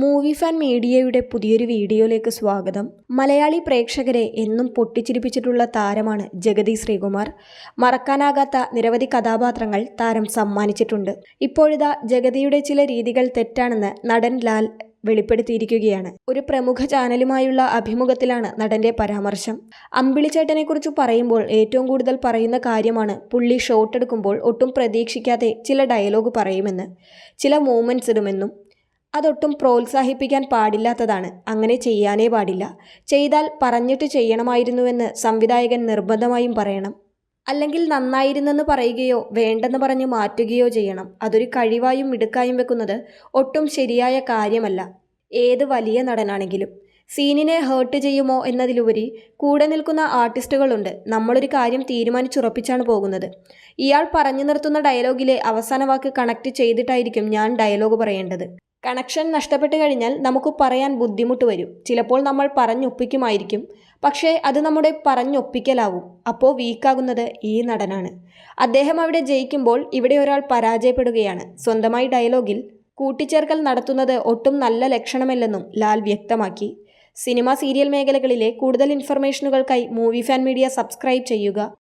Movie fan മീഡിയയുടെ പുതിയൊരു വീഡിയോയിലേക്ക് സ്വാഗതം. മലയാളി പ്രേക്ഷകരെ എന്നും പൊട്ടിച്ചിരിപ്പിച്ചിട്ടുള്ള താരമാണ് ജഗതി ശ്രീകുമാർ. മറക്കാനാകാത്ത നിരവധി കഥാപാത്രങ്ങൾ താരം സമ്മാനിച്ചിട്ടുണ്ട്. ഇപ്പോഴിതാ ജഗതിയുടെ ചില രീതികൾ തെറ്റാണെന്ന് നടൻ ലാൽ വെളിപ്പെടുത്തിയിരിക്കുകയാണ്. ഒരു പ്രമുഖ ചാനലുമായുള്ള അഭിമുഖത്തിലാണ് നടന്റെ പരാമർശം. അമ്പിളിച്ചേട്ടനെക്കുറിച്ച് പറയുമ്പോൾ ഏറ്റവും കൂടുതൽ പറയുന്ന കാര്യമാണ് പുള്ളി ഷോട്ട് എടുക്കുമ്പോൾ ഒട്ടും പ്രതീക്ഷിക്കാതെ ചില ഡയലോഗ് പറയുമെന്ന് ചില മൂമെന്റ്സ് ഇടുമെന്നും അതൊട്ടും പ്രോത്സാഹിപ്പിക്കാൻ പാടില്ലാത്തതാണ്. അങ്ങനെ ചെയ്യാനേ പാടില്ല. ചെയ്താൽ പറഞ്ഞിട്ട് ചെയ്യണമായിരുന്നുവെന്ന് സംവിധായകൻ നിർബന്ധമായും പറയണം. അല്ലെങ്കിൽ നന്നായിരുന്നെന്ന് പറയുകയോ വേണ്ടെന്ന് പറഞ്ഞ് മാറ്റുകയോ ചെയ്യണം. അതൊരു കഴിവായും മിടുക്കായും വെക്കുന്നത് ഒട്ടും ശരിയായ കാര്യമല്ല. ഏത് വലിയ നടനാണെങ്കിലും. സീനിനെ ഹേർട്ട് ചെയ്യുമോ എന്നതിലുപരി കൂടെ നിൽക്കുന്ന ആർട്ടിസ്റ്റുകളുണ്ട്. നമ്മളൊരു കാര്യം തീരുമാനിച്ചുറപ്പിച്ചാണ് പോകുന്നത്. ഇയാൾ പറഞ്ഞു നിർത്തുന്ന ഡയലോഗിലെ അവസാന വാക്ക് കണക്ട് ചെയ്തിട്ടായിരിക്കും ഞാൻ ഡയലോഗ് പറയേണ്ടത്. കണക്ഷൻ നഷ്ടപ്പെട്ട് കഴിഞ്ഞാൽ നമുക്ക് പറയാൻ ബുദ്ധിമുട്ട് വരും. ചിലപ്പോൾ നമ്മൾ പറഞ്ഞൊപ്പിക്കുമായിരിക്കും. പക്ഷേ അത് നമ്മുടെ പറഞ്ഞൊപ്പിക്കലാവും. അപ്പോൾ വീക്കാകുന്നത് ഈ നടനാണ്. അദ്ദേഹം അവിടെ ജയിക്കുമ്പോൾ ഇവിടെ ഒരാൾ പരാജയപ്പെടുകയാണ്. സ്വന്തമായി ഡയലോഗിൽ കൂട്ടിച്ചേർക്കൽ നടത്തുന്നത് ഒട്ടും നല്ല ലക്ഷണമല്ലെന്നും ലാൽ വ്യക്തമാക്കി. സിനിമ സീരിയൽ മേഖലകളിലെ കൂടുതൽ ഇൻഫർമേഷനുകൾക്കായി മൂവി ഫാൻ മീഡിയ സബ്സ്ക്രൈബ് ചെയ്യുക.